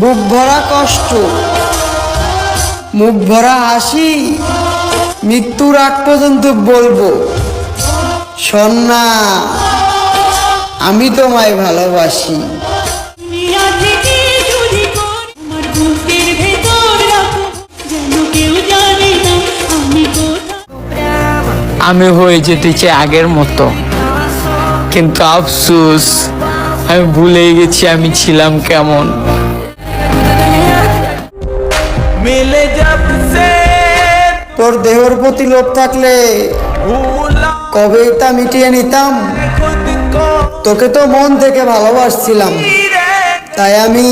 বুক ভরা কষ্ট, মুখ ভরা হাসি, মৃত্যুর আগ পর্যন্ত বলব, সন্না, আমি তোমায় ভালোবাসি। আমি হয়ে যেতে চাই আগের মতো, কিন্তু আফসোস, আমি ভুলে গেছি আমি ছিলাম কেমন। মিলে যাবছে তোর দেহর প্রতি লোভ থাকলে কবেই তা মিটিয়ে নিতাম? তোকে তো মন থেকে ভালোবাসছিলাম। তাই আমি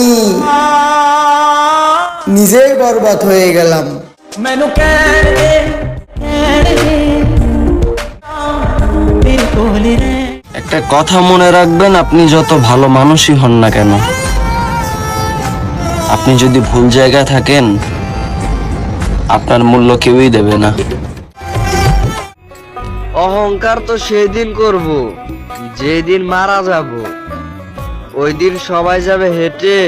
নিজেই বরবাদ হয়ে গেলাম। একটা কথা মনে রাখবেন আপনি যত ভালো মানুষই হন না কেন আপনি যদি ভুল জায়গায় থাকেন আপনার মূল্য কেউই দেবে না। অহংকার তো সেই দিন করব যেদিন মারা যাব। ওই দিন সবাই যাবে হেঁটে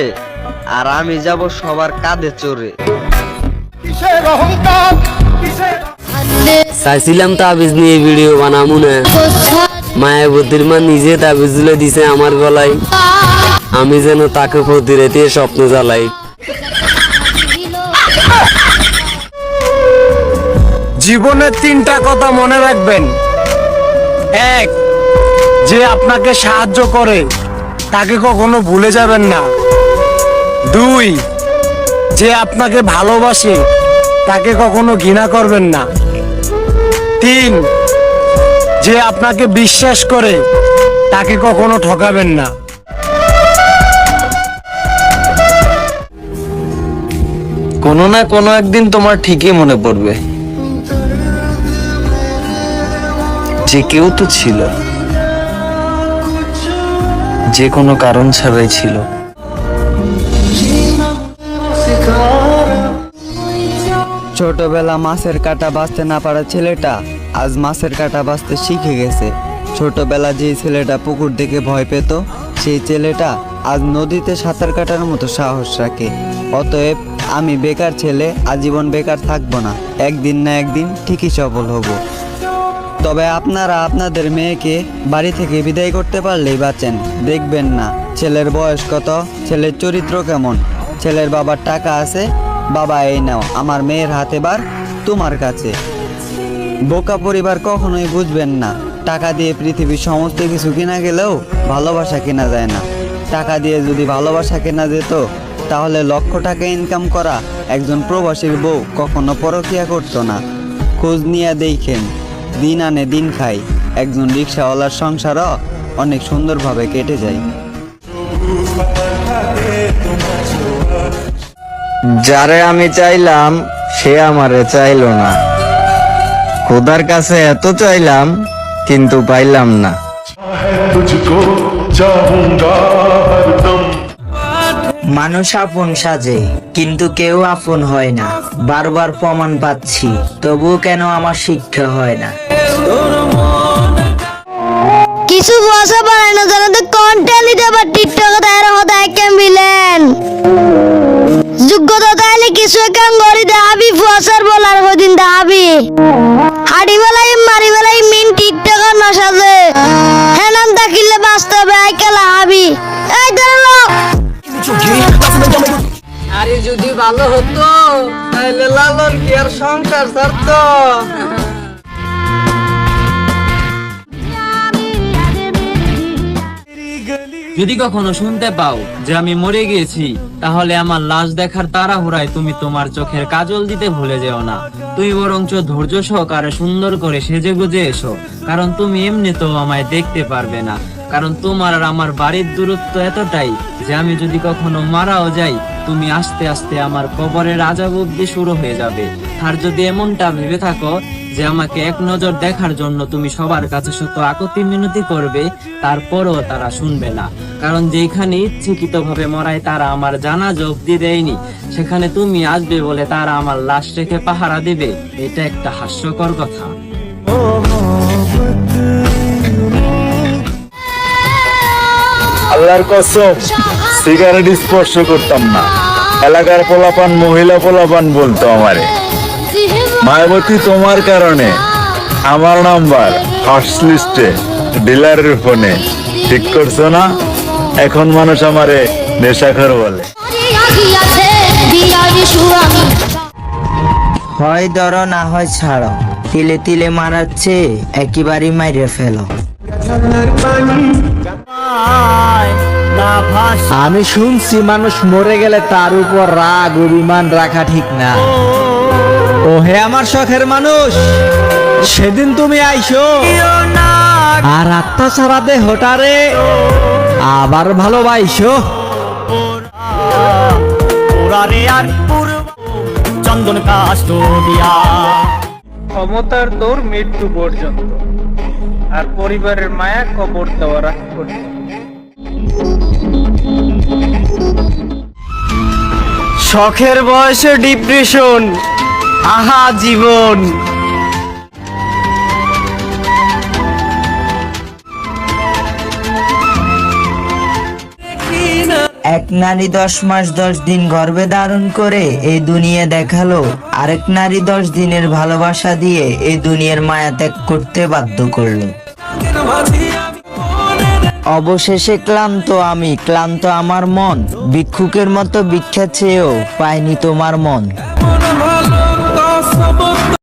আর আমি যাব সবার কাঁধে চড়ে। চাইছিলাম তাবিজ নিয়ে ভিডিও বানামু না। মায়াবতীর মা নিজে তাবিজ দিছে আমার গলায়। আমি যেন তাকে প্রতি রেতে স্বপ্ন জ্বালাই জীবনের তিনটা কথা মনে রাখবেন। এক, যে আপনাকে সাহায্য করে, তাকে কখনো ভুলে যাবেন না। দুই, যে আপনাকে ভালোবাসে, তাকে কখনো ঘৃণা করবেন না। তিন, যে আপনাকে বিশ্বাস করে, তাকে কখনো ঠকাবেন না। কোনো না কোনো একদিন তোমার ঠিকই মনে পড়বে। যে কেউ তো ছিল। যে কোনো কারণ ছাড়াই ছিল। ছোটবেলা মাছের কাটা বাঁচতে না পারা ছেলেটা আজ মাছের কাটা বাঁচতে শিখে গেছে। ছোটবেলা যে ছেলেটা পুকুর দেখে ভয় পেত, সেই ছেলেটা আজ নদীতে সাঁতার কাটার মতো সাহস রাখে। অতএব আমি বেকার ছেলে, আজীবন বেকার থাকব না। একদিন না একদিন ঠিকই সফল হব। তবে আপনারা আপনাদের মেয়েকে বাড়ি থেকে বিদায় করতে পারলেই বাঁচেন। দেখবেন না, ছেলের বয়স কত, ছেলের চরিত্র কেমন। ছেলের বাবার টাকা আছে, বাবা এই নাও, আমার মেয়ের হাতে বার তোমার কাছে। বোকা পরিবার কখনোই বুঝবেন না, টাকা দিয়ে পৃথিবীর সমস্ত কিছু কেনা গেলেও ভালোবাসা কেনা যায় না। টাকা দিয়ে যদি ভালোবাসা কেনা যেত, তাহলে লক্ষ টাকা ইনকাম করা একজন প্রবাসীর বউ কখনো পরকিয়া করতো না। খোঁজ নিয়ে দেখেন। দিন আনে দিন খাই। একজন রিক্সাওয়ালার সংসার অনেক সুন্দরভাবে কেটে যায়। যারে আমি চাইলাম সে আমারে চাইল না। খোদার কাছে এত চাইলাম কিন্তু পাইলাম না। মানুষ আপন সাজে কিন্তু কেউ আপন হয় না। বারবার প্রমাণ পাচ্ছি তবুও কেন আমার শিক্ষা হয় না? কিছু বসে পারে না, যেন তো কন্টেন্ট দিতে বা টিকটকে তার হতে কেন মিলেন। যোগ্যতা তাইলে কিছু কাম করি দেখাবি ফুয়াশার বলার হদিন দেখাবি হাড়ি বেলাই মারি বেলাই মিন টিকটকার না সাজে হেনান তাকিলে বাস্তবে আইকেলা হাবি। এই ধরো আরে যদি ভালো হতো তাহলে লালন কি আর সংসার ছাড়তো? যদি কখনো শুনতে পাও যে আমি মরে গিয়েছি তাহলে আমার লাশ দেখার তাড়াহুড়ায় তুমি তোমার চোখের কাজল দিতে ভুলে যেও না। তুমি বরঞ্চ ধৈর্য সহকারে সুন্দর করে সেজে গুজে এসো, কারণ তুমি এমনিতেও আমায় দেখতে পারবে না। কারণ তোমার আর আমার বাড়ির দূরত্ব এতটাই যে আমি যদি কখনো মারাও যাই, তুমি আস্তে আস্তে আমার কবরের আজাব অব্দি শুরু হয়ে যাবে। আর যদি এমনটা ভেবে থাকো যে আমাকে এক নজর দেখার জন্য তুমি সবার কাছে শত আকতি মিনতি করবে, তারপরও তারা শুনবে না। কারণ যেখানে ইচ্ছাকৃত ভাবে মরায় তারা আমার জানা অব্দি দেয়নি। সেখানে তুমি আসবে বলে তারা আমার লাশ রেখে পাহারা দিবে। এটা একটা হাস্যকর কথা। আল্লাহর কসম, সিগারেট স্পর্শ করতাম না। এলাকার পোলাপান, মহিলা পোলাপান বলতো আমারে। মায়াবতী তোমার কারণে। আমার নাম্বার ফার্স্ট লিস্টে ডিলারের ফোনে। ঠিক করছ না? এখন মানুষ আমারে নেশাখর বলে। হয় ধরো না, হয় ছাড়ো। তিলে তিলে মারাচ্ছে, একেবারেই মাইরে ফেলো। আমি শুনছি মানুষ মরে গেলে তার উপর রাগ, অভিমান রাখা ঠিক না। ও হে আমার শখের মানুষ সেদিন তুমি আইসো। আর আত্মা ছাড়া দেহটারে আবার ভালোবাইসো। চন্দন কাষ্ট দিয়া। ক্ষমতার তোর মৃত্যু পর্যন্ত আর পরিবারের মায়া কবর দেওয়া রাখ শখের বয়সে ডিপ্রেশন আহা, জীবন। এক নারী দশ মাস দশ দিন গর্ভে ধারণ করে এই দুনিয়া দেখাল। আরেক নারী দশ দিনের ভালোবাসা দিয়ে এই দুনিয়ার মায়া ত্যাগ করতে বাধ্য করল। অবশেষে ক্লান্ত আমি, ক্লান্ত আমার মন, ভিক্ষুকের মতো ভিক্ষা চেয়েও পাইনি তোমার মন।